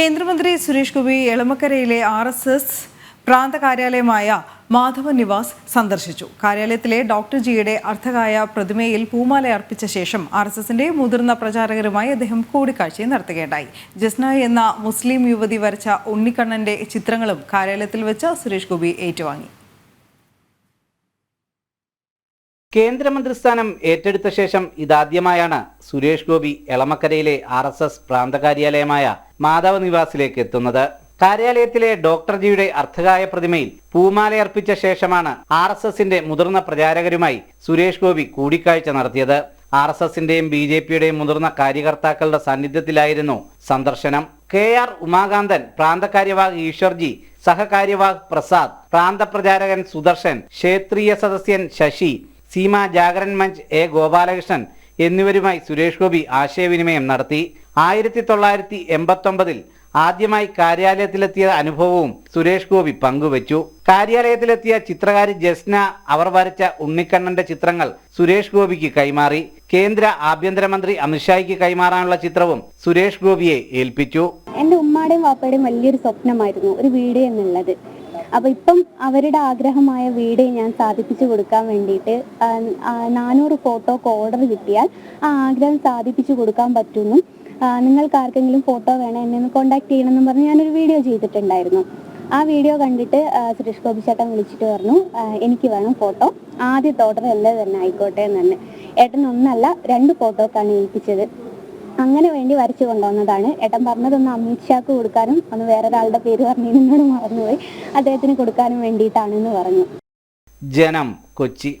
കേന്ദ്രമന്ത്രി സുരേഷ് ഗോപി എളമക്കരയിലെ R S S പ്രാന്ത കാര്യാലയമായ മാധവ നിവാസ് സന്ദർശിച്ചു. കാര്യാലയത്തിലെ ഡോക്ടർ ജിയുടെ അർത്ഥകായ പ്രതിമയിൽ പൂമാല അർപ്പിച്ച ശേഷം ആർ എസ് എസിന്റെ മുതിർന്ന പ്രചാരകരുമായി അദ്ദേഹം കൂടിക്കാഴ്ചയും നടത്തുകയുണ്ടായി. ജസ്ന എന്ന മുസ്ലിം യുവതി വരച്ച ഉണ്ണിക്കണ്ണന്റെ ചിത്രങ്ങളും കാര്യാലയത്തിൽ വെച്ച് സുരേഷ് ഗോപി ഏറ്റുവാങ്ങി. കേന്ദ്രമന്ത്രിസ്ഥാനം ഏറ്റെടുത്ത ശേഷം ഇതാദ്യമായാണ് സുരേഷ് ഗോപി എളമക്കരയിലെ ആർ എസ് എസ് പ്രാന്തകാര്യാലയമായ മാധവ നിവാസിലേക്ക് എത്തുന്നത്. കാര്യാലയത്തിലെ ഡോക്ടർ ജിയുടെ അർത്ഥകായ പ്രതിമയിൽ പൂമാലയർപ്പിച്ച ശേഷമാണ് ആർ എസ് എസിന്റെ മുതിർന്ന പ്രചാരകരുമായി സുരേഷ് ഗോപി കൂടിക്കാഴ്ച നടത്തിയത്. ആർ എസ് എസിന്റെയും ബി ജെ പിയുടെയും മുതിർന്ന കാര്യകർത്താക്കളുടെ സാന്നിധ്യത്തിലായിരുന്നു സന്ദർശനം. കെ ആർ ഉമാകാന്തൻ പ്രാന്തകാര്യവാഹ് ഈശ്വർജി സഹകാര്യവാഹ് പ്രസാദ് പ്രാന്തപ്രചാരകൻ സുദർശൻ ക്ഷേത്രീയ സദസ്യൻ ശശി സീമ ജാഗരൻ മഞ്ച് എ ഗോപാലകൃഷ്ണൻ എന്നിവരുമായി സുരേഷ് ഗോപി ആശയവിനിമയം നടത്തി. ആയിരത്തി തൊള്ളായിരത്തി എൺപത്തൊമ്പതിൽ ആദ്യമായി കാര്യാലയത്തിലെത്തിയ അനുഭവവും സുരേഷ് ഗോപി പങ്കുവച്ചു. കാര്യാലയത്തിലെത്തിയ ചിത്രകാരി ജസ്ന അവർ വരച്ച ഉണ്ണിക്കണ്ണന്റെ ചിത്രങ്ങൾ സുരേഷ് ഗോപിക്ക് കൈമാറി. കേന്ദ്ര ആഭ്യന്തരമന്ത്രി അമിത്ഷായ്ക്ക് കൈമാറാനുള്ള ചിത്രവും സുരേഷ് ഗോപിയെ ഏൽപ്പിച്ചു. എന്റെ ഉമ്മയുടെയും വാപ്പയുടെയും വലിയൊരു സ്വപ്നമായിരുന്നു ഒരു വീട് എന്നുള്ളത്. അപ്പൊ ഇപ്പം അവരുടെ ആഗ്രഹമായ വീട് ഞാൻ സാധിപ്പിച്ചു കൊടുക്കാൻ വേണ്ടിയിട്ട് നാനൂറ് ഫോട്ടോക്ക് ഓർഡർ കിട്ടിയാൽ ആ ആഗ്രഹം സാധിപ്പിച്ചു കൊടുക്കാൻ പറ്റുമെന്നും നിങ്ങൾക്ക് ആർക്കെങ്കിലും ഫോട്ടോ വേണം? എന്നെ ഒന്ന് കോണ്ടാക്ട് ചെയ്യണമെന്നും പറഞ്ഞ് ഞാനൊരു വീഡിയോ ചെയ്തിട്ടുണ്ടായിരുന്നു. ആ വീഡിയോ കണ്ടിട്ട് സുരേഷ് ഗോപി ചേട്ടൻ വിളിച്ചിട്ട് പറഞ്ഞു എനിക്ക് വേണം ഫോട്ടോ. ആദ്യത്തെ ഓർഡർ എല്ലാം തന്നെ ആയിക്കോട്ടെ എന്ന് തന്നെ ഏട്ടൻ ഒന്നല്ല രണ്ട് ഫോട്ടോസാണ് ഏൽപ്പിച്ചത്. അങ്ങനെ വേണ്ടി വരച്ചു കൊണ്ടുവന്നതാണ്. ഏട്ടൻ പറഞ്ഞതൊന്ന് അമിത്ഷാക്ക് കൊടുക്കാനും ഒന്ന് വേറൊരാളുടെ പേര് പറഞ്ഞു എന്നോട് മറന്നുപോയി. അദ്ദേഹത്തിന് കൊടുക്കാനും വേണ്ടിയിട്ടാണെന്ന് പറഞ്ഞു. ജനം കൊച്ചി.